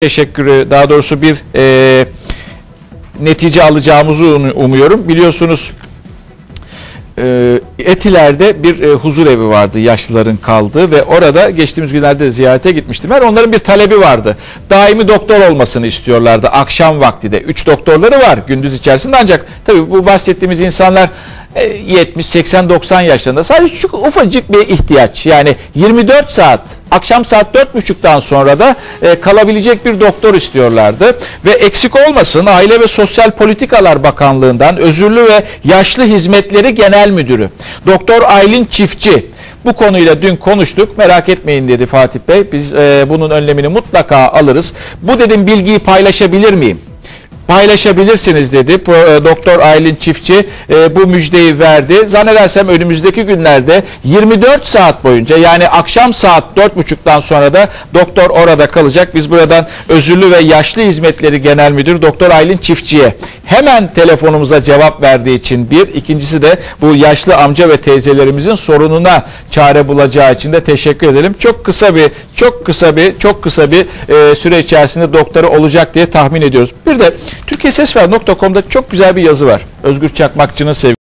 teşekkürü daha doğrusu bir e, netice alacağımızı um- umuyorum. Biliyorsunuz e, Etiler'de bir e, huzur evi vardı yaşlıların kaldığı ve orada geçtiğimiz günlerde ziyarete gitmiştim. Ben onların bir talebi vardı. Daimi doktor olmasını istiyorlardı akşam vakti de. Üç doktorları var gündüz içerisinde ancak tabii bu bahsettiğimiz insanlar e, 70, 80, 90 yaşlarında. Sadece çok ufacık bir ihtiyaç. Yani 24 saat, akşam saat 4.30'dan sonra da e, kalabilecek bir doktor istiyorlardı. Ve eksik olmasın Aile ve Sosyal Politikalar Bakanlığı'ndan Özürlü ve Yaşlı Hizmetleri Genel Müdürü Doktor Aylin Çiftçi bu konuyla dün konuştuk. Merak etmeyin dedi Fatih Bey. Biz e, bunun önlemini mutlaka alırız. Bu dedim bilgiyi paylaşabilir miyim? paylaşabilirsiniz dedi. E, Doktor Aylin Çiftçi e, bu müjdeyi verdi. Zannedersem önümüzdeki günlerde 24 saat boyunca yani akşam saat 4.30'dan sonra da doktor orada kalacak. Biz buradan Özürlü ve Yaşlı Hizmetleri Genel Müdürü Doktor Aylin Çiftçi'ye hemen telefonumuza cevap verdiği için bir, ikincisi de bu yaşlı amca ve teyzelerimizin sorununa çare bulacağı için de teşekkür edelim. Çok kısa bir, çok kısa bir, çok kısa bir e, süre içerisinde doktoru olacak diye tahmin ediyoruz. Bir de Türkiye Ses Ver.com'da çok güzel bir yazı var. Özgür Çakmakçı'nın sevgili